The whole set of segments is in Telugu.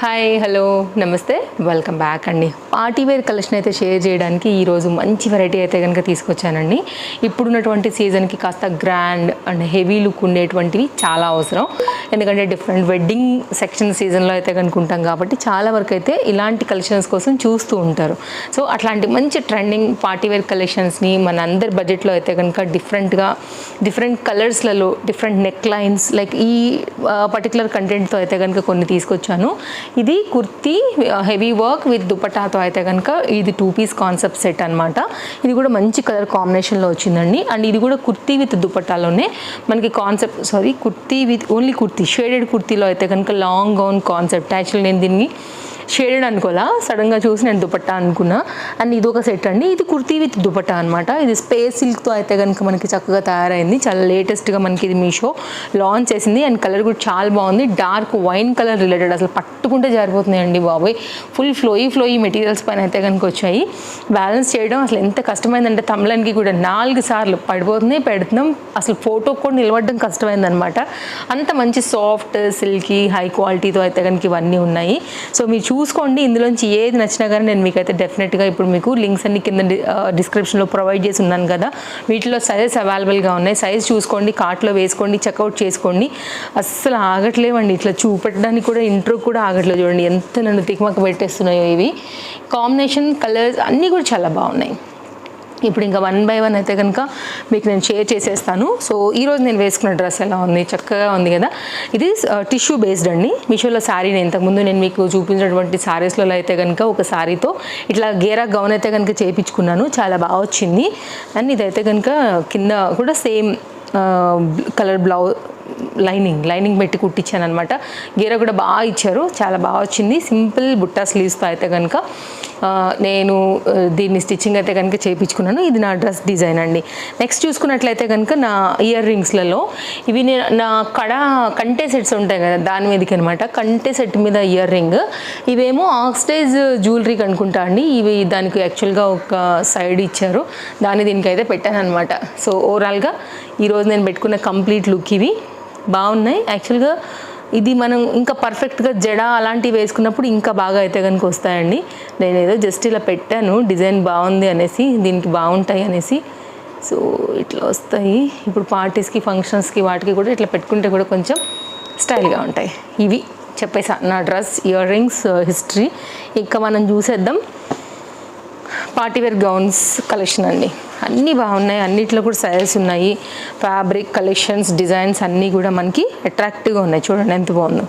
హాయ్ హలో నమస్తే. వెల్కమ్ బ్యాక్ అండి. పార్టీ వేర్ కలెక్షన్ అయితే షేర్ చేయడానికి ఈరోజు మంచి వెరైటీ అయితే కనుక తీసుకొచ్చానండి. ఇప్పుడున్నటువంటి సీజన్కి కాస్త గ్రాండ్ అండ్ హెవీ లుక్ ఉండేటువంటివి చాలా అవసరం. ఎందుకంటే డిఫరెంట్ వెడ్డింగ్ సెక్షన్ సీజన్లో అయితే కనుక ఉంటాం కాబట్టి చాలా వరకు అయితే ఇలాంటి కలెక్షన్స్ కోసం చూస్తూ ఉంటారు. సో అట్లాంటి మంచి ట్రెండింగ్ పార్టీ వేర్ కలెక్షన్స్ని మన అందరి బడ్జెట్లో అయితే కనుక డిఫరెంట్గా డిఫరెంట్ కలర్స్లలో డిఫరెంట్ నెక్ లైన్స్ లైక్ ఈ పర్టికులర్ కంటెంట్తో అయితే కనుక కొన్ని తీసుకొచ్చాను. ఇది కుర్తీ హెవీ వర్క్ విత్ దుపటాతో అయితే కనుక ఇది టూ పీస్ కాన్సెప్ట్ సెట్ అనమాట ఇది కూడా మంచి కలర్ కాంబినేషన్లో వచ్చిందండి. అండ్ ఇది కూడా కుర్తీ విత్ దుపటాలోనే మనకి concept sorry kurti with only kurti shaded కుర్తీలో అయితే కనుక లాంగ్ గౌన్ కాన్సెప్ట్ యాక్చువల్లీ నేను దీన్ని షేడెడ్ అనుకోలా సడన్గా చూసి నేను దుపట్టా అనుకున్నా. అండ్ ఇది ఒక సెట్ అండి. ఇది కుర్తీ విత్ దుపట్టా అనమాట ఇది స్పేస్ సిల్క్తో అయితే కనుక మనకి చక్కగా తయారైంది. చాలా లేటెస్ట్గా మనకి ఇది మీషో లాంచ్ చేసింది. అండ్ కలర్ కూడా చాలా బాగుంది. Dark wine colour related. అసలు పట్టుకుంటే జారిపోతున్నాయండి బాబోయ్. ఫుల్ ఫ్లోయి ఫ్లోయి మెటీరియల్స్ పైన అయితే కనుక వచ్చాయి. బ్యాలెన్స్ చేయడం అసలు ఎంత కష్టమైందంటే తమిళన్కి కూడా నాలుగు సార్లు పడిపోతుంది పెడుతున్నాం. అసలు ఫోటో కూడా నిలబడడం కష్టమైందనమాట అంత మంచి సాఫ్ట్ సిల్కీ హై క్వాలిటీతో అయితే కనుక ఇవన్నీ ఉన్నాయి. సో మీరు చూసుకోండి. ఇందులోంచి ఏది నచ్చినా కానీ నేను మీకైతే డెఫినెట్గా ఇప్పుడు మీకు లింక్స్ అన్ని కింద డిస్క్రిప్షన్లో ప్రొవైడ్ చేసి ఉన్నాను కదా. వీటిలో సైజెస్ అవైలబుల్గా ఉన్నాయి. సైజ్ చూసుకోండి. కార్ట్లో వేసుకోండి. చెక్అవుట్ చేసుకోండి. అస్సలు ఆగట్లేవండి. ఇట్లా చూపెట్టడానికి కూడా ఇంట్రో కూడా ఆగట్లేదు చూడండి. ఎంత నన్ను తిక్మక పెట్టేస్తున్నాయో ఇవి. కాంబినేషన్ కలర్స్ అన్నీ కూడా చాలా బాగున్నాయి. ఇప్పుడు ఇంకా వన్ బై వన్ అయితే కనుక మీకు నేను షేర్ చేసేస్తాను. సో ఈరోజు నేను వేసుకున్న డ్రెస్ ఎలా ఉంది? చక్కగా ఉంది కదా? ఇది టిష్యూ బేస్డ్ అండి. మీషోలో శారీ నేను ఇంతకుముందు నేను మీకు చూపించినటువంటి శారీస్లలో అయితే కనుక ఒక శారీతో ఇట్లా గేరా గౌన్ అయితే కనుక చేయించుకున్నాను చాలా బాగా వచ్చింది. అండ్ ఇదైతే కనుక కింద కూడా same colour blouse lining lining పెట్టి కుట్టించాను అనమాట గీర కూడా బాగా ఇచ్చారు. చాలా బాగా వచ్చింది. సింపుల్ బుట్టా స్లీవ్స్తో అయితే కనుక నేను దీన్ని స్టిచ్చింగ్ అయితే కనుక చేయించుకున్నాను. ఇది నా డ్రెస్ డిజైన్ అండి. నెక్స్ట్ చూసుకున్నట్లయితే కనుక నా ఇయర్ రింగ్స్లలో ఇవి నేను నా కడ కంటే సెట్స్ ఉంటాయి కదా దాని మీదకి అనమాట కంటే సెట్ మీద ఇయర్ రింగ్. ఇవేమో ఆక్సిడైజ్ జ్యువెలరీ అనుకుంటా అండి. ఇవి దానికి యాక్చువల్గా ఒక సైడ్ ఇచ్చారు. దాన్ని దీనికి అయితే పెట్టాను అనమాట సో ఓవరాల్గా ఈరోజు నేను పెట్టుకున్న కంప్లీట్ లుక్ ఇవి. బాగున్నాయి. యాక్చువల్గా ఇది మనం ఇంకా పర్ఫెక్ట్గా జడ అలాంటివి వేసుకున్నప్పుడు ఇంకా బాగా అయితే కనుక వస్తాయండి. నేను ఏదో జస్ట్ ఇలా పెట్టాను. డిజైన్ బాగుంది అనేసి దీనికి బాగుంటాయి అనేసి. సో ఇట్లా వస్తాయి. ఇప్పుడు పార్టీస్కి ఫంక్షన్స్కి వాటికి కూడా ఇట్లా పెట్టుకుంటే కూడా కొంచెం స్టైల్గా ఉంటాయి. ఇవి చెప్పేసా నా డ్రెస్ ఇయర్ రింగ్స్ హిస్టరీ ఇంకా మనం చూసేద్దాం. పార్టీవేర్ గౌన్స్ కలెక్షన్ అండి. అన్నీ బాగున్నాయి. అన్నిట్లో కూడా సైజెస్ ఉన్నాయి. ఫ్యాబ్రిక్ కలెక్షన్స్ డిజైన్స్ అన్నీ కూడా మనకి అట్రాక్టివ్గా ఉన్నాయి. చూడండి ఎంత బాగుందో.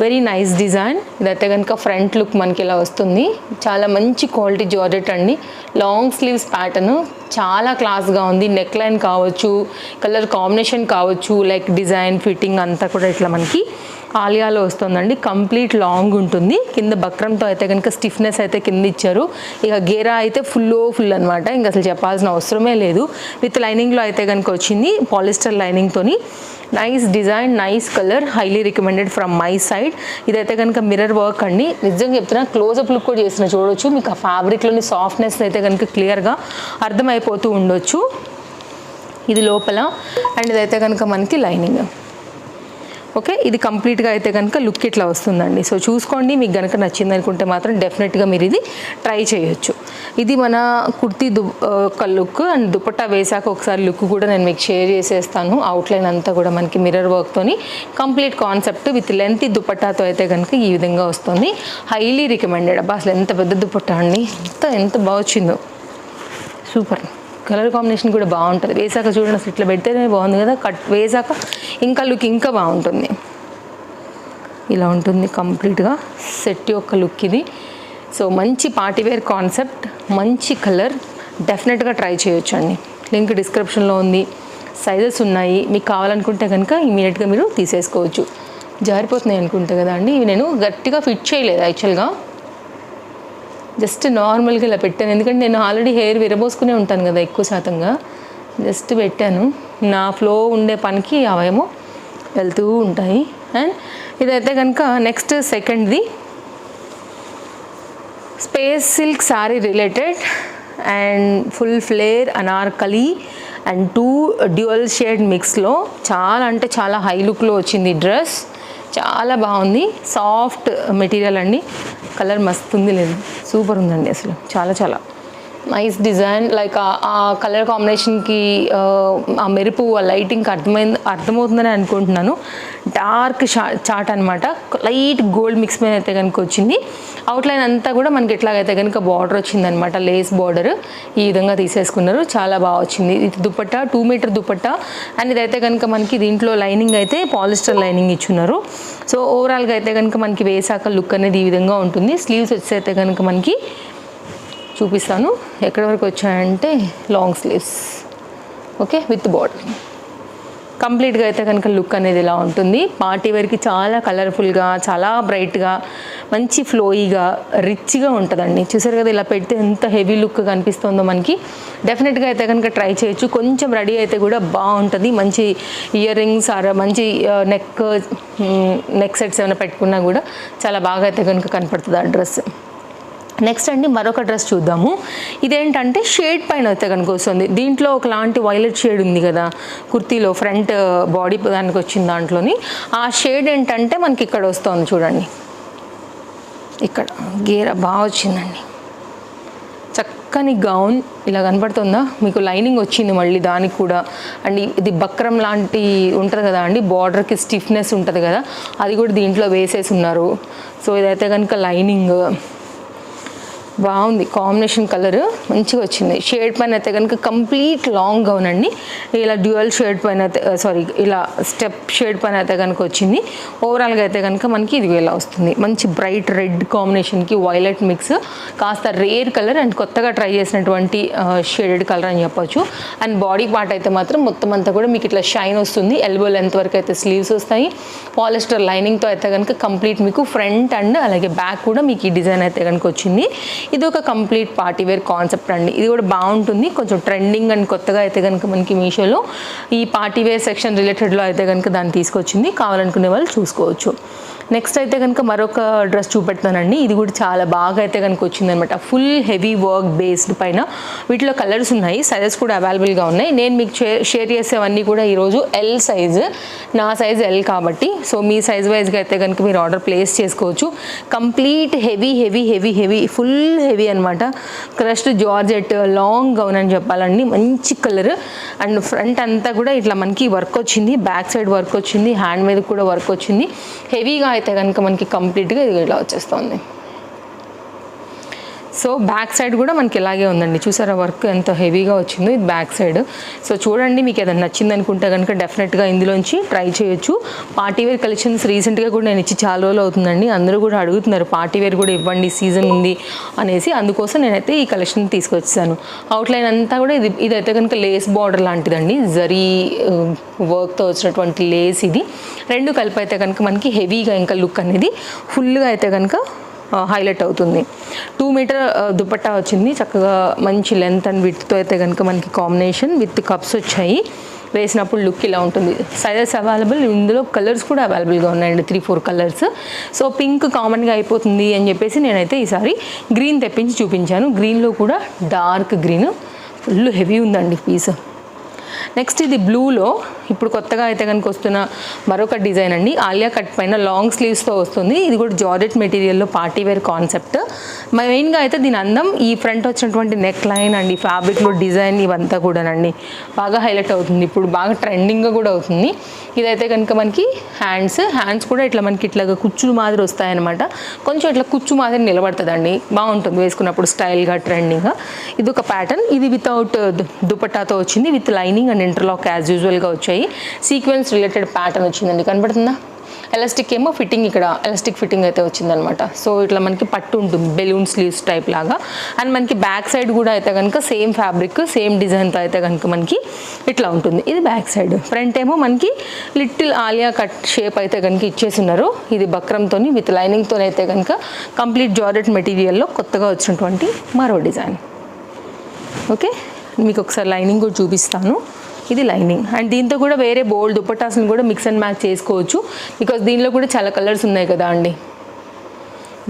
వెరీ నైస్ డిజైన్ ఇదైతే కనుక ఫ్రంట్ లుక్ మనకి ఇలా వస్తుంది. చాలా మంచి క్వాలిటీ జార్జెట్ అండి. లాంగ్ స్లీవ్స్ ప్యాటర్న్ చాలా క్లాస్గా ఉంది. నెక్ లైన్ కావచ్చు కలర్ కాంబినేషన్ కావచ్చు లైక్ డిజైన్ ఫిట్టింగ్ అంతా కూడా ఇట్లా మనకి ఆలియాలో వస్తుందండి. కంప్లీట్ లాంగ్ ఉంటుంది. కింద బక్రంతో అయితే కనుక స్టిఫ్నెస్ అయితే కింద ఇచ్చారు. ఇక గేరా అయితే ఫుల్ ఫుల్ అనమాట ఇంకా అసలు చెప్పాల్సిన అవసరమే లేదు. విత్ లైనింగ్లో అయితే కనుక వచ్చింది polyester లైనింగ్తోని nice design nice colour highly recommended from my side. ఇదైతే కనుక మిర్రర్ వర్క్ అండి. నిజంగా చెప్తున్నా క్లోజప్ లుక్ కూడా చేసిన చూడొచ్చు. మీకు ఆ ఫ్యాబ్రిక్లోని సాఫ్ట్నెస్ అయితే కనుక క్లియర్గా అర్థమైపోతూ ఉండొచ్చు. ఇది లోపల. అండ్ ఇదైతే కనుక మనకి లైనింగ్. ఓకే? ఇది కంప్లీట్గా అయితే కనుక లుక్ ఇట్లా వస్తుందండి. సో చూసుకోండి. మీకు కనుక నచ్చింది అనుకుంటే మాత్రం డెఫినెట్గా మీరు ఇది ట్రై చేయొచ్చు. ఇది మన కుర్తీ దు ఒక లుక్ అండ్ దుపట్టా వేసాక ఒకసారి లుక్ కూడా నేను మీకు షేర్ చేసేస్తాను. అవుట్లైన్ అంతా కూడా మనకి మిర్రర్ వర్క్తోని కంప్లీట్ కాన్సెప్ట్ విత్ లెంత్ దుపట్టాతో అయితే కనుక ఈ విధంగా వస్తుంది. హైలీ రికమెండెడ్ అబ్బా అసలు ఎంత పెద్ద దుపట్టా అండి. ఎంత ఎంత బాగా వచ్చిందో. సూపర్. కలర్ కాంబినేషన్ కూడా బాగుంటుంది. వేసాక చూడండి అసలు ఇట్లా పెడితేనే బాగుంది కదా. కట్ వేసాక ఇంకా లుక్ ఇంకా బాగుంటుంది. ఇలా ఉంటుంది కంప్లీట్గా సెట్ యొక్క లుక్ ఇది. సో మంచి పార్టీవేర్ కాన్సెప్ట్ మంచి కలర్ డెఫినెట్గా ట్రై చేయొచ్చు అండి లింక్ డిస్క్రిప్షన్లో ఉంది. సైజెస్ ఉన్నాయి. మీకు కావాలనుకుంటే కనుక ఇమీడియట్గా మీరు తీసేసుకోవచ్చు. జారిపోతున్నాయి అనుకుంటే కదా అండి. ఇవి నేను గట్టిగా ఫిట్ చేయలేదు యాక్చువల్గా. జస్ట్ నార్మల్గా ఇలా పెట్టాను. ఎందుకంటే నేను ఆల్రెడీ హెయిర్ విరబోసుకునే ఉంటాను కదా ఎక్కువ శాతంగా. జస్ట్ పెట్టాను. నా ఫ్లో ఉండే పనికి అవేమో వెళ్తూ ఉంటాయి. అండ్ ఇదైతే కనుక నెక్స్ట్ సెకండ్ది. Space silk saree related and full flare anarkali and two dual shade మిక్స్లో చాలా అంటే చాలా హై లుక్లో వచ్చింది డ్రెస్. చాలా బాగుంది. సాఫ్ట్ మెటీరియల్ అండి. కలర్ మస్తు ఉంది లేదు సూపర్ ఉందండి అసలు. చాలా చాలా. నైస్ డిజైన్ లైక్ ఆ కలర్ కాంబినేషన్కి ఆ మెరుపు ఆ లైటింగ్కి అర్థమైంది అర్థమవుతుందని అనుకుంటున్నాను. డార్క్ షా చాట్ అనమాట లైట్ గోల్డ్ మిక్స్ మీద అయితే కనుక వచ్చింది. అవుట్లైన్ అంతా కూడా మనకి ఎట్లాగైతే కనుక బార్డర్ వచ్చిందనమాట లేస్ బార్డర్ ఈ విధంగా తీసేసుకున్నారు. చాలా బాగా వచ్చింది. ఇది dupatta two metre dupatta. And ఇదైతే కనుక మనకి దీంట్లో లైనింగ్ అయితే పాలిస్టర్ లైనింగ్ ఇచ్చున్నారు. సో ఓవరాల్గా అయితే కనుక మనకి వేసాక లుక్ అనేది ఈ విధంగా ఉంటుంది. స్లీవ్స్ వచ్చి అయితే కనుక మనకి చూపిస్తాను. ఎక్కడి వరకు వచ్చాయంటే long sleeves okay? With border కంప్లీట్గా అయితే కనుక లుక్ అనేది ఇలా ఉంటుంది. పార్టీ వేర్కి చాలా కలర్ఫుల్గా చాలా బ్రైట్గా మంచి ఫ్లోయిగా రిచ్గా ఉంటుందండి. చూసారు కదా ఇలా పెడితే ఎంత హెవీ లుక్ కనిపిస్తుందో మనకి. డెఫినెట్గా అయితే కనుక ట్రై చేయొచ్చు. కొంచెం రెడీ అయితే కూడా బాగుంటుంది. మంచి ఇయర్ రింగ్స్ ఆర్ మంచి నెక్ నెక్ సెట్స్ ఏమైనా పెట్టుకున్నా కూడా చాలా బాగా అయితే కనుక కనపడుతుంది ఆ డ్రెస్ నెక్స్ట్ అండి మరొక డ్రెస్ చూద్దాము. ఇదేంటంటే షేడ్ పైన అయితే కనుక వస్తుంది. దీంట్లో ఒకలాంటి వైలెట్ షేడ్ ఉంది కదా కుర్తీలో ఫ్రంట్ బాడీ uh, దానికి వచ్చిన దాంట్లోని. ఆ షేడ్ ఏంటంటే మనకి ఇక్కడ వస్తుంది చూడండి. ఇక్కడ గేర బాగా వచ్చిందండి. చక్కని గౌన్ ఇలా కనపడుతుందా మీకు లైనింగ్ వచ్చింది మళ్ళీ దానికి కూడా. అండ్ ఇది బక్రం లాంటి ఉంటుంది కదా అండి బార్డర్కి స్టిఫ్నెస్ ఉంటుంది కదా అది కూడా దీంట్లో వేసేసి ఉన్నారు. సో ఇదైతే కనుక లైనింగ్ బాగుంది. కాంబినేషన్ కలర్ మంచిగా వచ్చింది. షేడ్ పైన అయితే కనుక కంప్లీట్ లాంగ్ గౌన్ అండి. ఇలా డ్యూయల్ షేడ్ పైన అయితే సారీ ఇలా స్టెప్ షేడ్ పైన అయితే కనుక వచ్చింది. ఓవరాల్గా అయితే కనుక మనకి ఇది ఇలా వస్తుంది. మంచి బ్రైట్ రెడ్ కాంబినేషన్కి వైలెట్ మిక్స్. కాస్త రేర్ కలర్ అండ్ కొత్తగా ట్రై చేసినటువంటి షేడెడ్ కలర్ అని చెప్పొచ్చు. అండ్ బాడీ పార్ట్ అయితే మాత్రం మొత్తం అంతా కూడా మీకు ఇట్లా షైన్ వస్తుంది. ఎల్బో లెంత్ వరకు అయితే స్లీవ్స్ వస్తాయి. పాలిస్టర్ లైనింగ్తో అయితే కనుక కంప్లీట్ మీకు ఫ్రంట్ అండ్ అలాగే బ్యాక్ కూడా మీకు ఈ డిజైన్ అయితే కనుక వచ్చింది. ఇది ఒక కంప్లీట్ పార్టీ వేర్ కాన్సెప్ట్ అండి. ఇది కూడా బాగుంటుంది. కొంచెం ట్రెండింగ్ అండ్ కొత్తగా అయితే కనుక మనకి మీషోలో ఈ పార్టీ వేర్ సెక్షన్ రిలేటెడ్లో అయితే కనుక దాన్ని తీసుకొచ్చింది. కావాలనుకునే వాళ్ళు చూసుకోవచ్చు. నెక్స్ట్ అయితే కనుక మరొక డ్రెస్ చూపెడతానండి. ఇది కూడా చాలా బాగా అయితే కనుక వచ్చిందనమాట. ఫుల్ హెవీ వర్క్ బేస్డ్ పైన. వీటిలో కలర్స్ ఉన్నాయి. సైజెస్ కూడా అవైలబుల్గా ఉన్నాయి. నేను మీకు షేర్ చేసేవన్నీ కూడా ఈరోజు ఎల్ సైజు నా సైజ్ ఎల్ కాబట్టి. సో మీ సైజ్ వైజ్గా అయితే కనుక మీరు ఆర్డర్ ప్లేస్ చేసుకోవచ్చు. Complete heavy heavy heavy heavy full heavy అనమాట క్రష్డ్ జార్జెట్ లాంగ్ గౌన్ అని చెప్పాలండి. మంచి కలర్. అండ్ ఫ్రంట్ అంతా కూడా ఇట్లా మనకి వర్క్ వచ్చింది. బ్యాక్ సైడ్ వర్క్ వచ్చింది. హ్యాండ్ మీద కూడా వర్క్ వచ్చింది. హెవీగా అయితే కనుక మనకి కంప్లీట్గా ఇది ఇలా వచ్చేస్తుంది. సో బ్యాక్ సైడ్ కూడా మనకి ఇలాగే ఉందండి. చూసారా వర్క్ ఎంత హెవీగా వచ్చిందో ఇది బ్యాక్ సైడ్. సో చూడండి మీకు ఏదైనా నచ్చింది అనుకుంటే కనుక డెఫినెట్గా ఇందులోంచి ట్రై చేయొచ్చు. పార్టీ వేర్ కలెక్షన్స్ రీసెంట్గా కూడా నేను ఇచ్చి చాలా రోజులు అవుతుందండి. అందరూ కూడా అడుగుతున్నారు పార్టీ వేర్ కూడా ఇవ్వండి సీజన్ ఉంది అనేసి. అందుకోసం నేనైతే ఈ కలెక్షన్ తీసుకొచ్చాను. అవుట్లైన్ అంతా కూడా ఇది ఇదైతే కనుక లేస్ బార్డర్ లాంటిదండి. జరీ వర్క్తో వచ్చినటువంటి లేస్ ఇది. రెండు కలిపి అయితే కనుక మనకి హెవీగా ఇంకా లుక్ అనేది ఫుల్గా అయితే కనుక హైలైట్ అవుతుంది. టూ మీటర్ దుపట్టా వచ్చింది. చక్కగా మంచి లెంత్ అండ్ విత్తో అయితే కనుక మనకి కాంబినేషన్ విత్ కప్స్ వచ్చాయి. వేసినప్పుడు లుక్ ఇలా ఉంటుంది. సైజెస్ అవైలబుల్ ఇందులో కలర్స్ కూడా అవైలబుల్గా ఉన్నాయండి. Three four colours so pink కామన్గా అయిపోతుంది అని చెప్పేసి నేనైతే ఈసారి గ్రీన్ తెప్పించి చూపించాను. గ్రీన్లో కూడా డార్క్ గ్రీన్ ఫుల్ హెవీ ఉందండి పీస్ నెక్స్ట్ ఇది బ్లూలో ఇప్పుడు కొత్తగా అయితే కనుక వస్తున్న మరొక డిజైన్ అండి. ఆలియా కట్ పైన లాంగ్ స్లీవ్స్తో వస్తుంది. ఇది కూడా జార్జెట్ మెటీరియల్లో పార్టీ వేర్ కాన్సెప్ట్. మెయిన్గా అయితే దీని అందం ఈ ఫ్రంట్ వచ్చినటువంటి నెక్ లైన్ అండి ఫ్యాబ్రిక్లో డిజైన్ ఇవంతా కూడానండి. బాగా హైలైట్ అవుతుంది. ఇప్పుడు బాగా ట్రెండింగ్గా కూడా అవుతుంది. ఇదైతే కనుక మనకి హ్యాండ్స్ హ్యాండ్స్ కూడా ఇట్లా మనకి ఇట్లాగా కుచ్చులు మాదిరి వస్తాయన్నమాట. కొంచెం ఇట్లా కుచ్చు మాదిరి నిలబడుతుందండి. బాగుంటుంది వేసుకున్నప్పుడు స్టైల్గా ట్రెండింగ్గా. ఇది ఒక ప్యాటర్న్. ఇది వితౌట్ దుపట్టాతో వచ్చింది with lining and interlock as యూజువల్గా వచ్చాయి. సీక్వెన్స్ రిలేటెడ్ ప్యాటర్న్ వచ్చిందండి. కనబడుతుందా? ఎలాస్టిక్ ఏమో ఫిట్టింగ్ ఇక్కడ ఎలాస్టిక్ ఫిట్టింగ్ అయితే వచ్చిందనమాట. సో ఇట్లా మనకి పట్టు ఉంటుంది బెలూన్ స్లీవ్స్ టైప్ లాగా. అండ్ మనకి బ్యాక్ సైడ్ కూడా అయితే కనుక సేమ్ ఫ్యాబ్రిక్ సేమ్ డిజైన్తో అయితే కనుక మనకి ఇట్లా ఉంటుంది. ఇది బ్యాక్ సైడ్ ఫ్రంట్ ఏమో మనకి లిటిల్ ఆలియా కట్ షేప్ అయితే కనుక ఇచ్చేస్తున్నారు ఇది బక్రంతో విత్ లైనింగ్తో అయితే కనుక కంప్లీట్ జార్జెట్ మెటీరియల్లో కొత్తగా వచ్చినటువంటి మరో డిజైన్ ఓకే మీకు ఒకసారి లైనింగ్ కూడా చూపిస్తాను. ఇది లైనింగ్. అండ్ దీంతో కూడా వేరే బోల్డ్ దుపట్టాస్ని కూడా మిక్స్ అండ్ మ్యాచ్ చేసుకోవచ్చు. బికాస్ దీనిలో కూడా చాలా కలర్స్ ఉన్నాయి కదా అండి.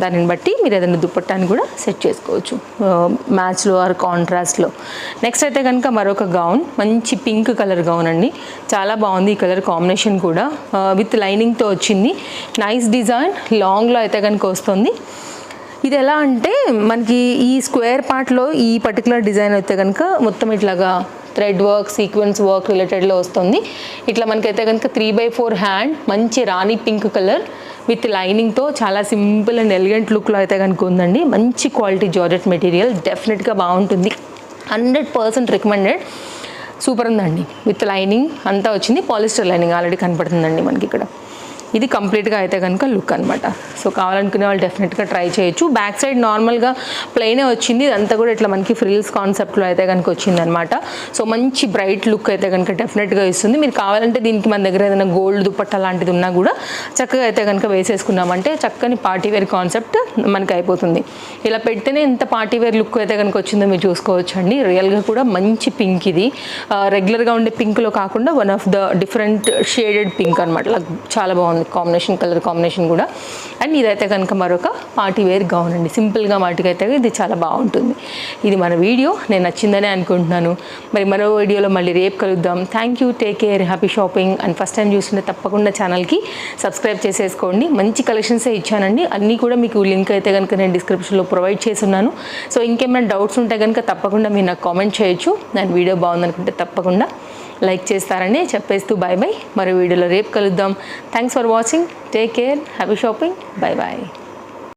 దానిని బట్టి మీరు ఏదైనా దుప్పట్టాన్ని కూడా సెట్ చేసుకోవచ్చు. మ్యాచ్లో ఆర్ కాంట్రాస్ట్లో. నెక్స్ట్ అయితే కనుక మరొక గౌన్. మంచి పింక్ కలర్ గౌన్ అండి. చాలా బాగుంది ఈ కలర్ కాంబినేషన్ కూడా. విత్ లైనింగ్తో వచ్చింది. Nice design. లాంగ్లో అయితే కనుక వస్తుంది. ఇది ఎలా అంటే మనకి ఈ స్క్వేర్ పార్ట్లో ఈ పర్టికులర్ డిజైన్ అయితే కనుక మొత్తం ఇట్లాగా థ్రెడ్ వర్క్ సీక్వెన్స్ వర్క్ రిలేటెడ్లో వస్తుంది. ఇట్లా మనకైతే కనుక త్రీ బై ఫోర్ హ్యాండ్ మంచి రాణి పింక్ కలర్ విత్ లైనింగ్తో చాలా సింపుల్ అండ్ ఎలిగెంట్ లుక్లో అయితే కనుక ఉందండి. మంచి క్వాలిటీ జార్జెట్ మెటీరియల్ డెఫినెట్గా బాగుంటుంది. Hundred percent recommended. సూపర్ ఉందండి. విత్ లైనింగ్ అంతా వచ్చింది. పాలిస్టర్ లైనింగ్ ఆల్రెడీ కనపడుతుందండి మనకి ఇక్కడ. ఇది కంప్లీట్గా అయితే కనుక లుక్ అనమాట సో కావాలనుకునే వాళ్ళు డెఫినెట్గా ట్రై చేయొచ్చు. బ్యాక్ సైడ్ నార్మల్గా ప్లెయినే వచ్చింది. ఇదంతా కూడా ఇట్లా మనకి ఫ్రిల్స్ కాన్సెప్ట్లో అయితే కనుక వచ్చిందనమాట సో మంచి బ్రైట్ లుక్ అయితే కనుక డెఫినెట్గా ఇస్తుంది. మీరు కావాలంటే దీనికి మన దగ్గర ఏదైనా గోల్డ్ దుప్పట్ట లాంటిది ఉన్నా కూడా చక్కగా అయితే కనుక వేసేసుకున్నామంటే చక్కని పార్టీ వేర్ కాన్సెప్ట్ మనకి అయిపోతుంది. ఇలా పెడితేనే ఎంత పార్టీ వేర్ లుక్ అయితే కనుక వచ్చిందో మీరు చూసుకోవచ్చు అండి రియల్గా కూడా మంచి పింక్ ఇది. రెగ్యులర్గా ఉండే పింక్లో కాకుండా one of the different shaded pink అనమాట చాలా బాగుంది. కాంబినేషన్ కలర్ కాంబినేషన్ కూడా. అండ్ ఇదైతే కనుక మరొక పార్టీ వేర్ గౌన్ అండి. సింపుల్గా మాటికైతే ఇది చాలా బాగుంటుంది. ఇది మన వీడియో. నేను నచ్చిందనే అనుకుంటున్నాను. మరి మరో వీడియోలో మళ్ళీ రేపు కలుద్దాం. Thank you take care happy shopping and first time చూస్తుంటే తప్పకుండా ఛానల్కి సబ్స్క్రైబ్ చేసేసుకోండి. మంచి కలెక్షన్సే ఇచ్చానండి. అన్నీ కూడా మీకు లింక్ అయితే కనుక నేను డిస్క్రిప్షన్లో ప్రొవైడ్ చేస్తున్నాను. సో ఇంకేమైనా డౌట్స్ ఉంటే కనుక తప్పకుండా మీరు నాకు కామెంట్ చేయొచ్చు. నేను వీడియో బాగుందనుకుంటే తప్పకుండా లైక్ చేస్తారని చెప్పేస్తూ బాయ్ బాయ్ మరో వీడియోలో రేపు కలుద్దాం. Thanks for watching take care happy shopping bye bye